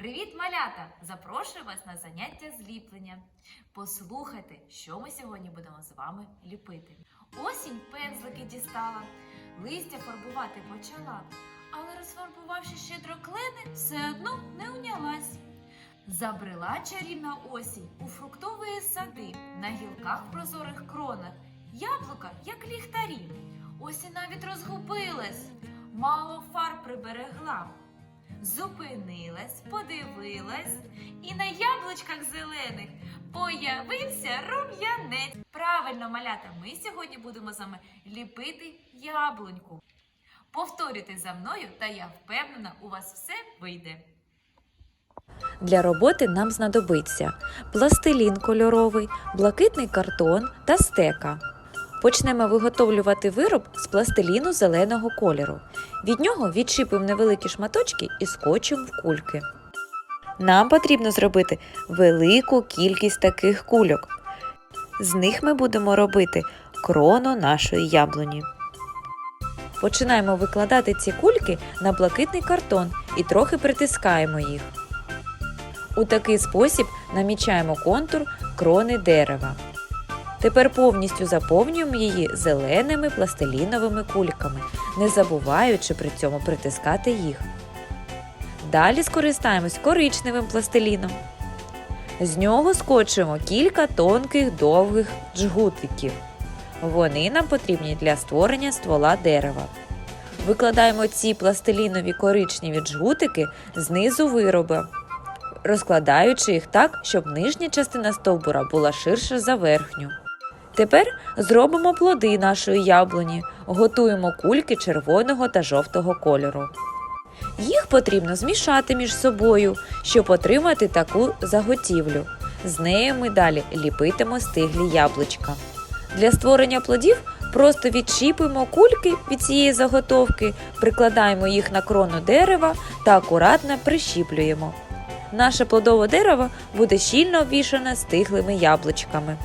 Привіт, малята! Запрошую вас на заняття зліплення. Послухайте, що ми сьогодні будемо з вами ліпити. Осінь пензлики дістала, листя фарбувати почала, але розфарбувавши щедро клени, все одно не унялась. Забрела чарівна осінь у фруктові сади, на гілках прозорих кронах, яблука, як ліхтарі. Осінь навіть розгубилась, мало фарб приберегла. Зупинилась, подивилась, і на яблучках зелених появився рум'янець. Правильно, малята, ми сьогодні будемо з вами ліпити яблуньку. Повторюйте за мною, та я впевнена, у вас все вийде. Для роботи нам знадобиться пластилін кольоровий, блакитний картон та стека. Почнемо виготовлювати вироб з пластиліну зеленого кольору. Від нього відчіпимо невеликі шматочки і скочимо в кульки. Нам потрібно зробити велику кількість таких кульок. З них ми будемо робити крону нашої яблуні. Починаємо викладати ці кульки на блакитний картон і трохи притискаємо їх. У такий спосіб намічаємо контур крони дерева. Тепер повністю заповнюємо її зеленими пластиліновими кульками, не забуваючи при цьому притискати їх. Далі скористаємось коричневим пластиліном. З нього скочимо кілька тонких довгих джгутиків. Вони нам потрібні для створення ствола дерева. Викладаємо ці пластилінові коричневі джгутики знизу вироби, розкладаючи їх так, щоб нижня частина стовбура була ширша за верхню. Тепер зробимо плоди нашої яблуні, готуємо кульки червоного та жовтого кольору. Їх потрібно змішати між собою, щоб отримати таку заготівлю. З нею ми далі ліпитимо стиглі яблучка. Для створення плодів просто відчіпуємо кульки від цієї заготовки, прикладаємо їх на крону дерева та акуратно прищіплюємо. Наше плодове дерево буде щільно обвішане стиглими яблучками.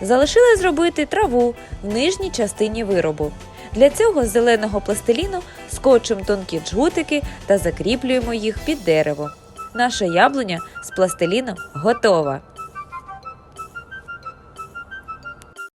Залишилось зробити траву в нижній частині виробу. Для цього з зеленого пластиліну скотчем тонкі джгутики та закріплюємо їх під дерево. Наша яблуня з пластиліном готова.